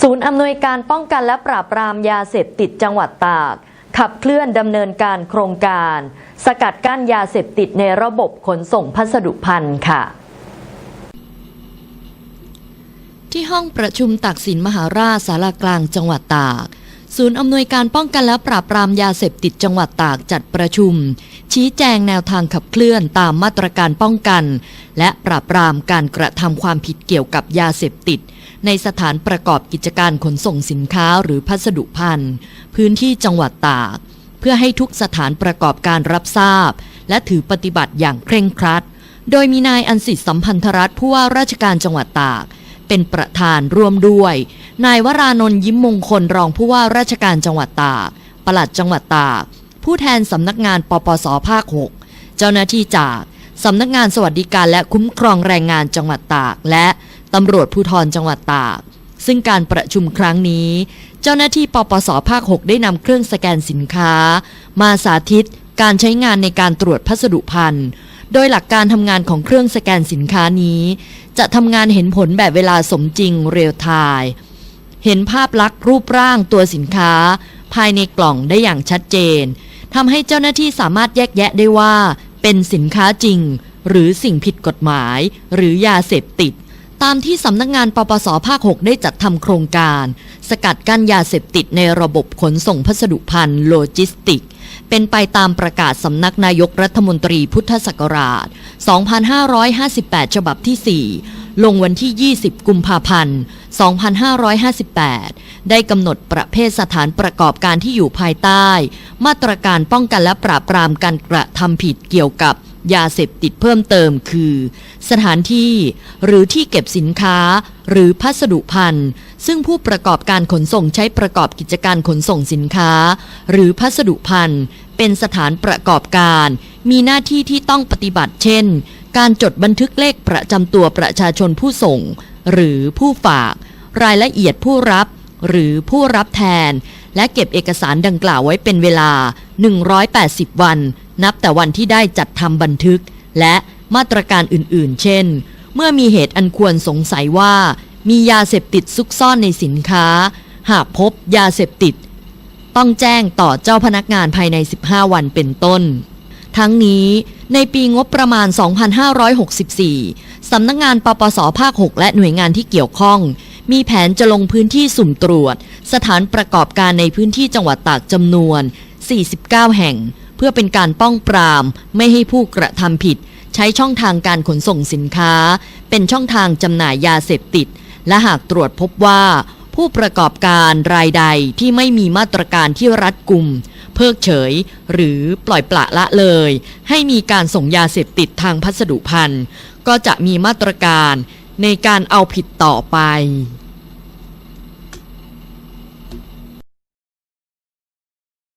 ศูนย์อำนวยการป้องกันและปราบปรามยาเสพติดจังหวัดตาก ขับเคลื่อนดำเนินการโครงการ สกัดกั้นยาเสพติดในระบบขนส่งพัสดุพันธ์ค่ะที่ห้องประชุมตักสินมหาราชสารากลางจังหวัดตาก ศูนย์อำนวยการป้องกันและปราบปรามยาเสพติดจังหวัดตากจัดประชุม ชี้แจงแนวทางขับเคลื่อนตามมาตรการป้องกัน และปราบปรามการกระทำความผิดเกี่ยวกับยาเสพติด ในสถานประกอบกิจการขนส่งสินค้าหรือพัสดุพันธ์พื้นที่จังหวัดตาก เพื่อให้ทุกสถานประกอบการรับทราบ และถือปฏิบัติอย่างเคร่งครัด โดยมีนายอันสิทธิสัมพันธรัฐผู้ว่าราชการจังหวัดตาก เป็นประธานร่วมด้วย นายวรานนท์ยิ้มมงคลรองผู้ว่าราชการจังหวัดตาก ปลัดจังหวัดตาก ผู้แทนสำนักงานปปสภาค 6 เจ้าหน้าที่จากสำนักงานสวัสดิการและคุ้มครองแรงงานจังหวัดตาก และ ตำรวจภูธรจังหวัดตากซึ่งการประชุมครั้งนี้ เจ้าหน้าที่ปปสภาค 6 ได้นำเครื่องสแกนสินค้า มาสาธิตการใช้งานในการตรวจพัสดุพันธ์โดยหลักการทำงานของเครื่องสแกนสินค้านี้ จะทำงานเห็นผลแบบเวลาสมจริงเรียลไทม์เห็นภาพลักษณ์รูปร่างตัวสินค้า ภายในกล่องได้อย่างชัดเจนทำให้เจ้าหน้าที่สามารถแยกแยะได้ว่า เป็นสินค้าจริง หรือสิ่งผิดกฎหมาย หรือยาเสพติด ตามที่สำนักงานปปสภาค 6 ได้จัดทำโครงการ สกัดกั้นยาเสพติดในระบบขนส่งพัสดุพันธ์โลจิสติก เป็นไปตามประกาศสำนักนายกรัฐมนตรีพุทธศักราช 2558 ฉบับที่ 4 ลงวันที่ 20 กุมภาพันธ์ 2558 ได้กำหนดประเภทสถานประกอบการที่อยู่ภายใต้ มาตรการป้องกันและปราบปรามการกระทำผิดเกี่ยวกับ ยาเสพติดเพิ่มเติมคือ สถานที่หรือที่เก็บสินค้าหรือพัสดุพันธ์ซึ่งผู้ประกอบการขนส่งใช้ประกอบกิจการขนส่งสินค้า หรือพัสดุพันธ์เป็นสถานประกอบการ มีหน้าที่ที่ต้องปฏิบัติเช่น การจดบันทึกเลขประจำตัวประชาชนผู้ส่ง หรือผู้ฝาก รายละเอียดผู้รับ หรือผู้รับแทน และเก็บเอกสารดังกล่าวไว้เป็นเวลา 180 วัน นับแต่วันที่ได้จัดทำบันทึก และมาตรการอื่นๆ เช่น เมื่อมีเหตุอันควรสงสัยว่า มียาเสพติดซุกซ่อนในสินค้า หากพบยาเสพติด ต้องแจ้งต่อเจ้าพนักงานภายใน 15 วันเป็นต้น ทั้งนี้ในปีงบประมาณ 2564 สำนักงานปปสภาค 6 และหน่วยงานที่เกี่ยวข้อง มีแผนจะลงพื้นที่สุ่มตรวจ สถานประกอบการในพื้นที่จังหวัดตากจำนวน 49 แห่ง เพื่อเป็นการป้องปราม ไม่ให้ผู้กระทำผิด ใช้ช่องทางการขนส่งสินค้า เป็นช่องทางจำหน่ายยาเสพติด และหากตรวจพบว่า ผู้ประกอบการรายใดที่ไม่มีมาตรการที่รัดกุมเพิกเฉย หรือปล่อยปละละเลย ให้มีการส่งยาเสพติดทางพัสดุพันธ์ก็จะมีมาตรการ ในการเอาผิดต่อไป